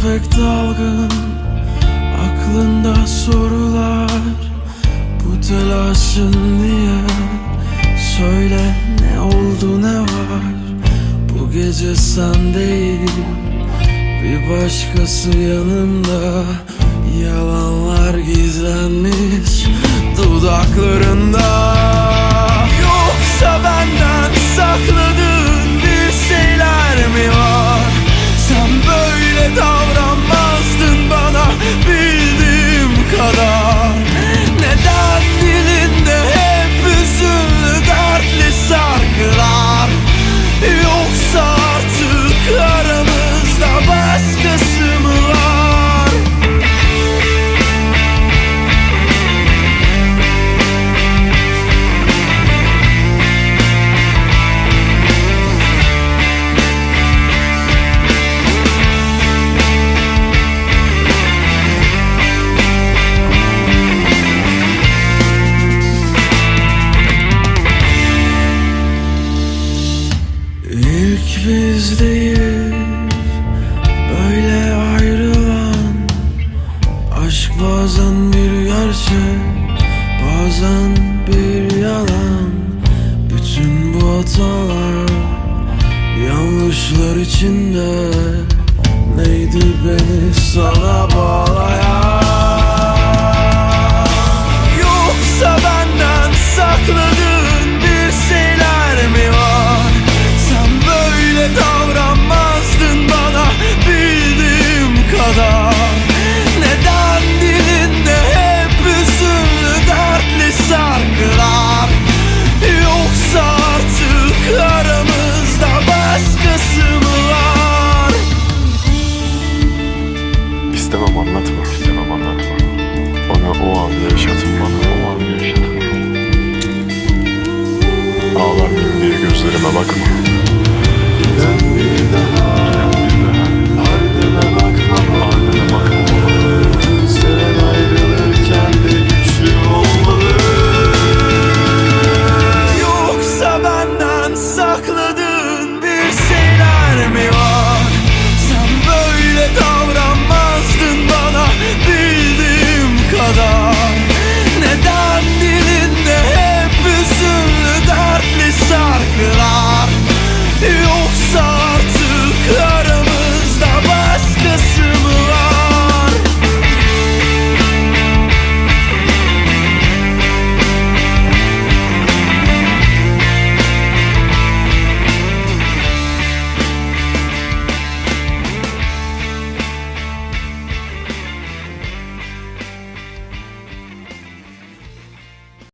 Tüfek dalgın Aklında sorular. Bu telaşın niye? Söyle ne oldu ne var? Bu gece sen değil Bir başkası yanımda. Yalanlar gizli. Bizdeyiz. Böyle ayrılan Aşk bazen bir gerçek Bazen bir yalan. Bütün bu hatalar Yanlışlar içinde. Neydi beni sana bağlayan o anı yaşatın bana o anı yaşatın. Ağlar mıyım diye gözlerime bakma. Ben bir daha